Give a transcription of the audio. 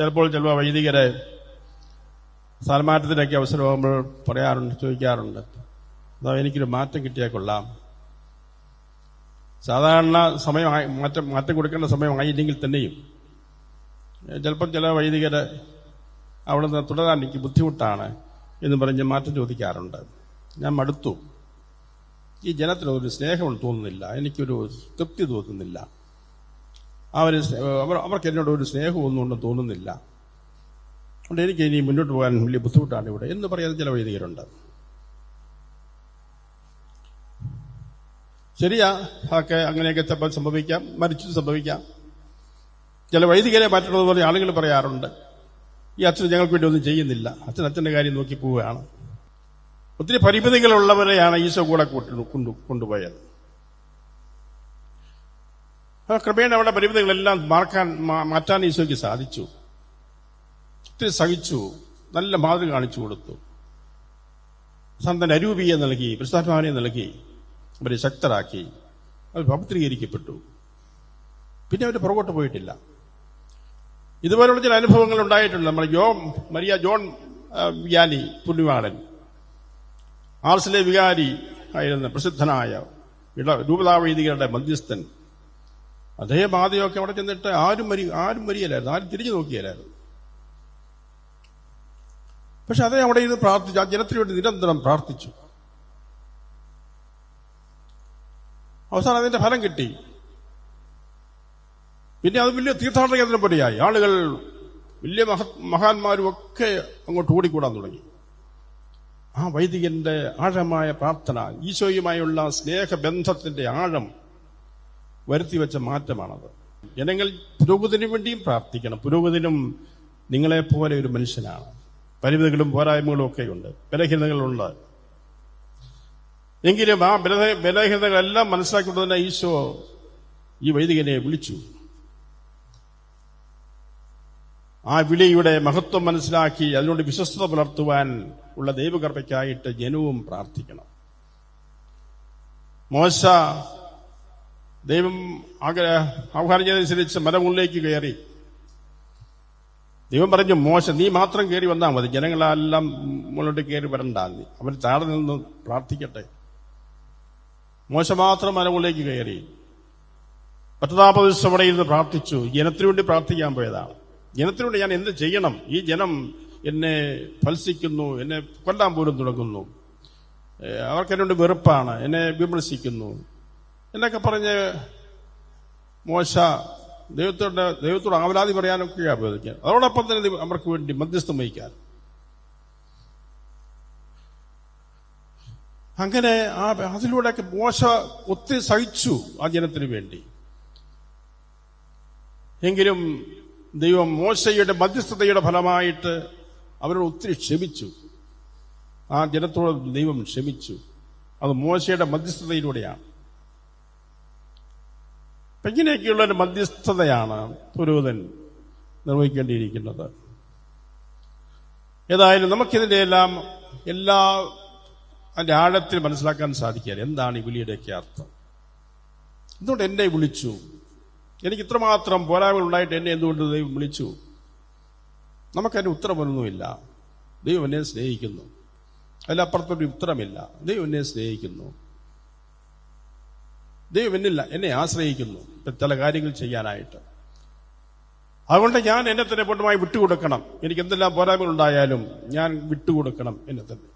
ചിലപ്പോൾ ചിലപ്പോൾ വൈദികരെ സ്ഥലമാറ്റത്തിനൊക്കെ അവസരമാകുമ്പോൾ പറയാറുണ്ട് ചോദിക്കാറുണ്ട്. അതാ എനിക്കൊരു മാറ്റം കിട്ടിയാൽ കൊള്ളാം. സാധാരണ സമയമായി മാറ്റം മാറ്റം കൊടുക്കേണ്ട സമയമായില്ലെങ്കിൽ തന്നെയും ചിലപ്പം ചില വൈദികര് അവിടെ നിന്ന് തുടരാൻ എനിക്ക് ബുദ്ധിമുട്ടാണ് എന്ന് പറഞ്ഞ് മാറ്റം ചോദിക്കാറുണ്ട്. ഞാൻ മടുത്തു. ഈ ജനത്തിനൊരു സ്നേഹം തോന്നുന്നില്ല. എനിക്കൊരു തൃപ്തി തോന്നുന്നില്ല. അവർ അവർക്ക് എന്നോട് ഒരു സ്നേഹമൊന്നും ഉണ്ടെന്ന് തോന്നുന്നില്ല. അതുകൊണ്ട് എനിക്ക് ഇനി മുന്നോട്ട് പോകാൻ വലിയ ബുദ്ധിമുട്ടാണ് ഇവിടെ. എന്ന് പറയാൻ ചില വൈദികരുണ്ട്. ശരിയാ ഒക്കെ അങ്ങനെയൊക്കെ സംഭവിക്കാം മരിച്ചു സംഭവിക്കാം. ചില വൈദികരെ മാറ്റണമെന്ന് പറഞ്ഞ ആളുകൾ പറയാറുണ്ട്. ഈ അച്ഛൻ ഞങ്ങൾക്ക് വേണ്ടി ഒന്നും ചെയ്യുന്നില്ല. അച്ഛൻ അച്ഛന്റെ കാര്യം നോക്കി പോവുകയാണ്. ഒത്തിരി പരിമിതികളുള്ളവരെയാണ് ഈശോ കൂടെ കൊണ്ടു കൊണ്ടുപോയത്. ക്രമേണ അവരുടെ പരിമിതികളെല്ലാം മാർക്കാൻ മാറ്റാൻ ഈശോയ്ക്ക് സാധിച്ചു. ഒത്തിരി സഹിച്ചു. നല്ല മാതൃക കാണിച്ചു കൊടുത്തു. സന്തൻ അരൂപിയെ നൽകി പ്രസ്ഥാത്മാവിനെ നൽകി അവരെ ശക്തരാക്കി. അവർ പവിത്രീകരിക്കപ്പെട്ടു. പിന്നെ അവർ പുറകോട്ട് പോയിട്ടില്ല. ഇതുപോലുള്ള ചില അനുഭവങ്ങൾ ഉണ്ടായിട്ടുണ്ട്. നമ്മൾ ജോ മരിയ ജോൺ വ്യാലി പുണ്യവാളൻ. ആർസിലെ വികാരി ആയിരുന്ന പ്രസിദ്ധനായ ഇട മധ്യസ്ഥൻ. അദ്ദേഹം ബാധയൊക്കെ അവിടെ ചെന്നിട്ട് ആരും മരി ആരും മരിയല്ലായിരുന്നു. ആരും തിരിഞ്ഞു നോക്കിയല്ലായിരുന്നു. പക്ഷെ അതേ അവിടെ ഇരുന്ന് പ്രാർത്ഥിച്ചു. ആ ജനത്തിനു വേണ്ടി നിരന്തരം പ്രാർത്ഥിച്ചു. അവസാനം അതിന്റെ ഫലം കിട്ടി. പിന്നെ അത് വലിയ തീർത്ഥാടന കേന്ദ്രം പോലെയായി. ആളുകൾ വലിയ മഹ മഹാന്മാരും ഒക്കെ അങ്ങോട്ട് ഓടിക്കൂടാൻ തുടങ്ങി. ആ വൈദികന്റെ ആഴമായ പ്രാർത്ഥന ഈശോയുമായുള്ള സ്നേഹബന്ധത്തിന്റെ ആഴം വരുത്തിവെച്ച മാറ്റമാണത്. ജനങ്ങൾ പുരോഗതിനു വേണ്ടിയും പ്രാർത്ഥിക്കണം. പുരോഗതിനും നിങ്ങളെപ്പോലെ ഒരു മനുഷ്യനാണ്. പരിമിതികളും പോരായ്മകളും ഒക്കെയുണ്ട്. ബലഹീനതകളുണ്ട്. എങ്കിലും ആ ബലഹ- ബലഹീനതകളെല്ലാം മനസ്സിലാക്കിക്കൊണ്ട് തന്നെ ഈശോ ഈ വൈദികനെ വിളിച്ചു. ആ വിളിയുടെ മഹത്വം മനസ്സിലാക്കി അതിനോട് വിശ്വസ്തത പുലർത്തുവാൻ ഉള്ള ദൈവകൃപയ്ക്കായിട്ട് ജനവും പ്രാർത്ഥിക്കണം. മോശ ദൈവം ആഗ്രഹ ആഹ്വാനം ചെയ്തതനുസരിച്ച് മലമുകളിലേക്ക് കയറി. ദൈവം പറഞ്ഞു മോശം നീ മാത്രം കയറി വന്നാൽ മതി. ജനങ്ങളെല്ലാം മുകളിലോട്ട് കയറി വരണ്ട. നീ അവർ താഴെ നിന്ന് പ്രാർത്ഥിക്കട്ടെ. മോശം മാത്രം മരമുള്ളിലേക്ക് കയറി. പത്തനാപത് ദിവസം അവിടെ ഇരുന്ന് പ്രാർത്ഥിച്ചു. ജനത്തിനു വേണ്ടി പ്രാർത്ഥിക്കാൻ പോയതാണ്. ജനത്തിനു വേണ്ടി ഞാൻ എന്ത് ചെയ്യണം? ഈ ജനം എന്നെ ഫത്സിക്കുന്നു എന്നെ കൊല്ലാൻ പോലും തുടങ്ങുന്നു. അവർക്ക് എന്നോട് വെറുപ്പാണ്. എന്നെ വിമർശിക്കുന്നു. എന്നൊക്കെ പറഞ്ഞ് മോശ ദൈവത്തോട് ദൈവത്തോട് ആവലാതി പറയാനൊക്കെ അഭ്യർത്ഥിക്കാൻ അതോടൊപ്പം തന്നെ അവർക്ക് വേണ്ടി മധ്യസ്ഥം വഹിക്കാൻ. അങ്ങനെ ആ അതിലൂടെയൊക്കെ മോശ ഒത്തിരി സഹിച്ചു ആ ജനത്തിന് വേണ്ടി. എങ്കിലും ദൈവം മോശയുടെ മധ്യസ്ഥതയുടെ ഫലമായിട്ട് അവരോട് ഒത്തിരി ക്ഷമിച്ചു. ആ ജനത്തോട് ദൈവം ക്ഷമിച്ചു. അത് മോശയുടെ മധ്യസ്ഥതയിലൂടെയാണ്. അപ്പൊ ഇങ്ങനെയൊക്കെയുള്ള ഒരു മധ്യസ്ഥതയാണ് പുരോഹിതൻ നിർവഹിക്കേണ്ടിയിരിക്കുന്നത്. ഏതായാലും നമുക്കിതിന്റെ എല്ലാം എല്ലാ അതിന്റെ ആഴത്തിൽ മനസ്സിലാക്കാൻ സാധിക്കുക എന്താണ് ഈ വിളിയുടെയൊക്കെ അർത്ഥം? എന്തുകൊണ്ട് എന്നെ വിളിച്ചു? എനിക്ക് ഇത്രമാത്രം പോരായ്മകൾ ഉണ്ടായിട്ട് എന്നെ എന്തുകൊണ്ട് ദൈവം വിളിച്ചു? നമുക്കതിന് ഉത്തരമൊന്നുമില്ല. ദൈവം എന്നെ സ്നേഹിക്കുന്നു. അതിലപ്പുറത്തൊരു ഉത്തരമില്ല. ദൈവം എന്നെ സ്നേഹിക്കുന്നു. ദൈവം എന്നില്ല എന്നെ ആശ്രയിക്കുന്നു. ചില കാര്യങ്ങൾ ചെയ്യാനായിട്ട്. അതുകൊണ്ട് ഞാൻ എന്നെ തന്നെ പൂർണമായി വിട്ടുകൊടുക്കണം. എനിക്ക് എന്തെല്ലാം പോരായ്മകൾ ഉണ്ടായാലും ഞാൻ വിട്ടുകൊടുക്കണം എന്നെ തന്നെ.